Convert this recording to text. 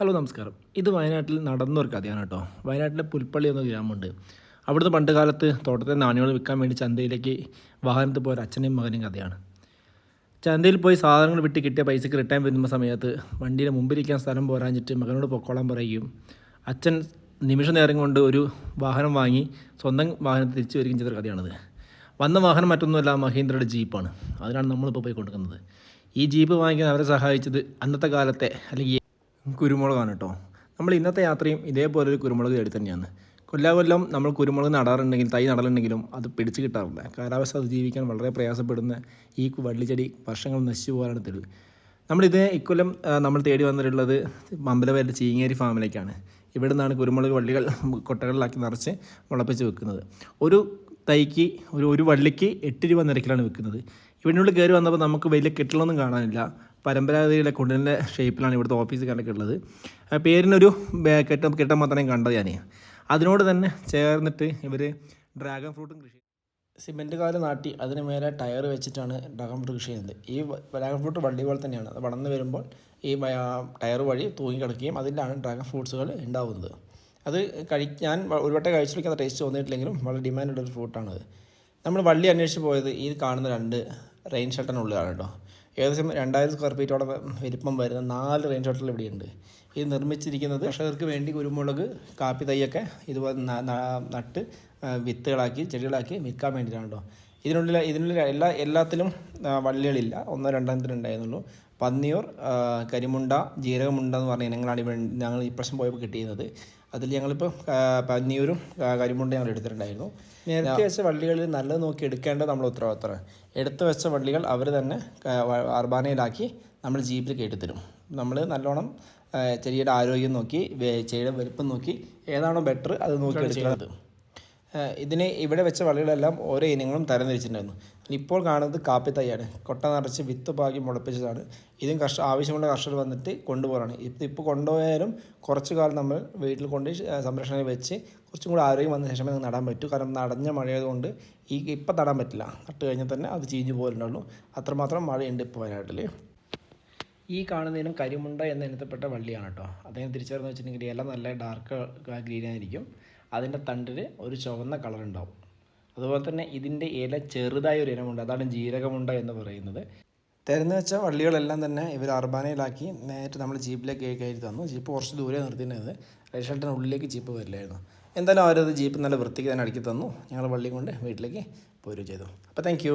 Hello നമസ്കാരം. ഇത് വയനാട്ടിൽ നടന്നൊരു കഥയാണ് കേട്ടോ. വയനാട്ടിലെ പുൽപ്പള്ളി എന്ന ഗ്രാമമുണ്ട്. അവിടുത്തെ പണ്ട് കാലത്ത് തോട്ടത്തെ നാണ്യങ്ങൾ വിൽക്കാൻ വേണ്ടി ചന്തയിലേക്ക് വാഹനത്തിൽ പോയ അച്ഛനും അച്ഛനെയും മകനും കഥയാണ്. ചന്തയിൽ പോയി സാധനങ്ങൾ വിട്ട് കിട്ടിയ പൈസക്ക് റിട്ടേൺ വരുന്ന സമയത്ത് വണ്ടിയുടെ മുമ്പിലിരിക്കാൻ സ്ഥലം പോരാഞ്ഞിട്ട് മകനോട് പൊക്കോളാൻ പറയുകയും അച്ഛൻ നിമിഷ നേരം കൊണ്ട് ഒരു വാഹനം വാങ്ങി സ്വന്തം വാഹനത്തിൽ തിരിച്ചു വരികയും ചെയ്തൊരു കഥയാണിത്. വന്ന വാഹനം മറ്റൊന്നുമല്ല മഹീന്ദ്രയുടെ ജീപ്പാണ്. അതിനാണ് നമ്മളിപ്പോൾ പോയി കൊടുക്കുന്നത് ഈ ജീപ്പ് വാങ്ങിക്കാൻ അവരെ സഹായിച്ചത് അന്നത്തെ കാലത്തെ അല്ലെങ്കിൽ കുരുമുളകാണ് കേട്ടോ. നമ്മൾ ഇന്നത്തെ യാത്രയും ഇതേപോലെ ഒരു കുരുമുളക് തേടി തന്നെയാണ്. കൊല്ലാകൊല്ലം നമ്മൾ കുരുമുളക് നടാറുണ്ടെങ്കിൽ തൈ നടലുണ്ടെങ്കിലും അത് പിടിച്ച് കിട്ടാറില്ല. കാലാവസ്ഥ അതിജീവിക്കാൻ വളരെ പ്രയാസപ്പെടുന്ന ഈ വള്ളിച്ചെടി വർഷങ്ങൾ നശിച്ചു പോകാനാണ് തെളിവ്. നമ്മളിത് ഇക്കൊല്ലം നമ്മൾ തേടി വന്നിട്ടുള്ളത് മമ്പലവരുടെ ചീങ്ങേരി ഫാമിലേക്കാണ്. ഇവിടെ നിന്നാണ് കുരുമുളക് വള്ളികൾ കൊട്ടകളിലാക്കി നിറച്ച് മുളപ്പിച്ച് വെക്കുന്നത്. ഒരു തൈക്ക് ഒരു ഒരു വള്ളിക്ക് എട്ട് രൂപ നിരക്കിലാണ് വെക്കുന്നത്. ഇവിടെയുള്ള കയറി വന്നപ്പോൾ നമുക്ക് വലിയ കെട്ടിലൊന്നും കാണാനില്ല. പരമ്പരാഗതിയിലെ കുണ്ടിന്റെ ഷേപ്പിലാണ് ഇവിടുത്തെ ഓഫീസ് കണ്ടൊക്കെ പേരിനൊരു കെട്ടം കെട്ടം മാത്രമേ കണ്ടത് ഞാൻ അതിനോട് തന്നെ ചേർന്നിട്ട് ഇവർ ഡ്രാഗൺ ഫ്രൂട്ടും കൃഷി സിമെന്റ് കാൽ നാട്ടി അതിന് മേലെ ടയർ വെച്ചിട്ടാണ് ഡ്രാഗൺ ഫ്രൂട്ട് കൃഷി ചെയ്യുന്നത്. ഈ ഡ്രാഗൺ ഫ്രൂട്ട് വള്ളി പോലെ തന്നെയാണ്. അത് വളർന്നു വരുമ്പോൾ ഈ ടയർ വഴി തൂങ്ങിക്കിടക്കുകയും അതിലാണ് ഡ്രാഗൺ ഫ്രൂട്ട്സുകൾ ഉണ്ടാവുന്നത്. അത് കഴി ഞാൻ ഒരു വട്ടം കഴിച്ചു നോക്കിയാൽ ടേസ്റ്റ് തോന്നിയിട്ടില്ലെങ്കിലും വളരെ ഡിമാൻഡുള്ള ഒരു ഫ്രൂട്ടാണത് നമ്മൾ വള്ളി അന്വേഷിച്ച് പോയത് ഈ കാണുന്ന രണ്ട് റെയിൻ ഷട്ടറിനുള്ളിലാണ് കേട്ടോ ഏകദേശം രണ്ടായിരം സ്ക്വയർ ഫീറ്റോളം വലിപ്പം വരുന്ന നാല് റേഞ്ച് ഹോട്ടൽ ഇവിടെയുണ്ട്. ഇത് നിർമ്മിച്ചിരിക്കുന്നത് കർഷകർക്ക് വേണ്ടി കുരുമുളക് കാപ്പി തൈയൊക്കെ ഇതുപോലെ നട്ട് വിത്തുകളാക്കി ചെടികളാക്കി വിൽക്കാൻ വേണ്ടിയിട്ടാണ് കേട്ടോ ഇതിനുള്ളിൽ ഇതിനുള്ളിൽ എല്ലാ എല്ലാത്തിലും വള്ളികളില്ല. ഒന്നോ രണ്ടെണ്ണത്തിന് ഉണ്ടായിരുന്നുള്ളൂ. പന്നിയൂർ കരിമുണ്ട ജീരകമുണ്ട എന്ന് പറഞ്ഞ ഇനങ്ങളാണ് ഇവിടെ ഞങ്ങൾ പ്രശ്നം പോയപ്പോൾ കിട്ടിയിരുന്നത്. അതിൽ ഞങ്ങളിപ്പോൾ പന്നിയൂരും കരിമുണ്ടും ഞങ്ങൾ എടുത്തിട്ടുണ്ടായിരുന്നു. നേരത്തെ വെച്ച വള്ളികളിൽ നല്ലത് നോക്കി എടുക്കേണ്ടത് നമ്മൾ ഉത്തരവാദിത്തമാണ്. എടുത്തു വെച്ച വള്ളികൾ അവർ തന്നെ അർബാനയിലാക്കി നമ്മൾ ജീപ്പിൽ കയറ്റിത്തരും. നമ്മൾ നല്ലോണം ചെടിയുടെ ആരോഗ്യം നോക്കി ചെടിയുടെ വലുപ്പം നോക്കി ഏതാണോ ബെറ്റർ അത് നോക്കി എടുക്കുന്നത് ഇതിന് ഇവിടെ വെച്ച വള്ളികളെല്ലാം ഓരോ ഇനങ്ങളും തരംതിരിച്ചിട്ടുണ്ടായിരുന്നു. ഇപ്പോൾ കാണുന്നത് കാപ്പി തൈയാണ് കൊട്ട നിറച്ച് വിത്ത് പാകി മുളപ്പിച്ചതാണ്. ഇതും കർഷ ആവശ്യമുള്ള കർഷകർ വന്നിട്ട് കൊണ്ടുപോകാനാണ് ഇത് ഇപ്പോൾ കൊണ്ടുപോയാലും കുറച്ച് കാലം നമ്മൾ വീട്ടിൽ കൊണ്ട് സംരക്ഷണയിൽ വെച്ച് കുറച്ചും കൂടി ആരോഗ്യം വന്ന ശേഷമേ നമുക്ക് നടാൻ പറ്റൂ. കാരണം നടഞ്ഞ മഴയായതുകൊണ്ട് ഈ ഇപ്പം നടാൻ പറ്റില്ല. നട്ട് കഴിഞ്ഞാൽ തന്നെ അത് ചീഞ്ഞു പോലുണ്ടാവുള്ളൂ അത്രമാത്രം മഴയുണ്ട് ഇപ്പോൾ വയനാട്ടിൽ. ഈ കാണുന്നതിനും കരിമുണ്ട എന്ന ഇനത്തിൽപ്പെട്ട വള്ളിയാണ് കേട്ടോ. അദ്ദേഹം തിരിച്ചറിഞ്ഞ് വെച്ചിട്ടുണ്ടെങ്കിൽ എല്ലാം നല്ല ഡാർക്ക് ഗ്രീൻ ആയിരിക്കും. അതിന്റെ തണ്ടിൽ ഒരു ചുവന്ന കളർ ഉണ്ടാവും. അതുപോലെ തന്നെ ഇതിന്റെ ഇല ചെറുതായ ഒരു ഇനമുണ്ട്. അതാണ് ജീരകമുണ്ട എന്ന് പറയുന്നത്. തിരഞ്ഞു വെച്ച വള്ളികളെല്ലാം തന്നെ ഇവർ അർബാനയിലാക്കി നേരിട്ട് നമ്മൾ ജീപ്പിലേക്ക് കയറ്റി തന്നു. ജീപ്പ് കുറച്ച് ദൂരെ നിർത്തിയിരുന്നത് റേഷൽട്ടിന് ഉള്ളിലേക്ക് ജീപ്പ് വരില്ലായിരുന്നു. എന്തായാലും അവരത് ജീപ്പ് നല്ല വൃത്തിക്ക് തന്നെ അടുക്കി തന്നു. ഞങ്ങൾ വള്ളി കൊണ്ട് വീട്ടിലേക്ക് പോരുകയും ചെയ്തു. അപ്പോൾ താങ്ക്